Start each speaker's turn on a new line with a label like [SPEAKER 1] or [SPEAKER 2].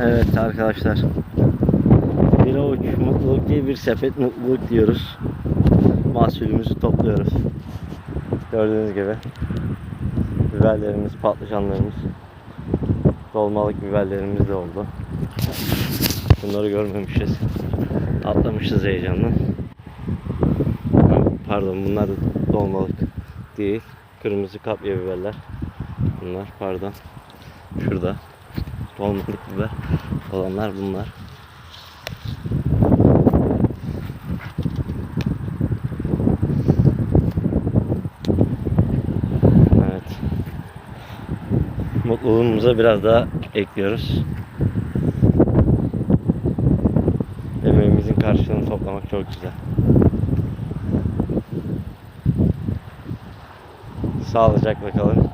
[SPEAKER 1] Evet arkadaşlar. Bir avuç mutluluk değil bir sepet mutluluk diyoruz. Mahsulümüzü topluyoruz. Gördüğünüz gibi. Biberlerimiz, patlıcanlarımız. Dolmalık biberlerimiz de oldu. Bunları görmemişiz. Atlamışız heyecanla. Pardon bunlar dolmalık değil. Kırmızı kapya biberler. Bunlar pardon. Şurada. Dolmalık biber olanlar bunlar. Evet. Mutluluğumuza biraz daha ekliyoruz. Emeğimizin karşılığını toplamak çok güzel. Sağlıcakla kalın.